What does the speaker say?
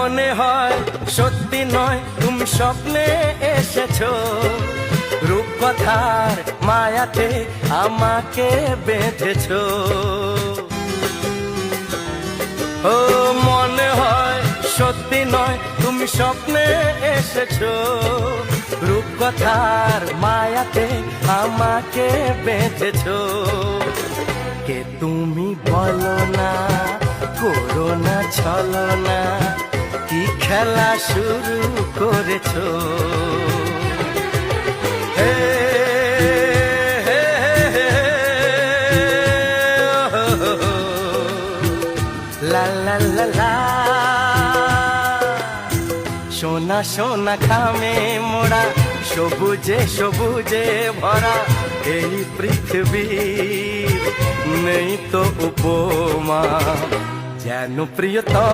মনে হয় সত্যি নয়, তুমি স্বপ্নে এসেছ। রূপকথার মায়াতে আমাকে বেঁধেছো। ও, মনে হয় সত্যি নয়, তুমি স্বপ্নে এসেছ। রূপকথার মায়াতে আমাকে বেঁধেছো। কে তুমি বলো না, করো না, ছলো না। কি খেলা শুরু করেছ। সোনা সোনা খামে মোড়া, সবুজে সবুজে ভরা এই পৃথিবী। নেই তো উপমা, যেন প্রিয়তম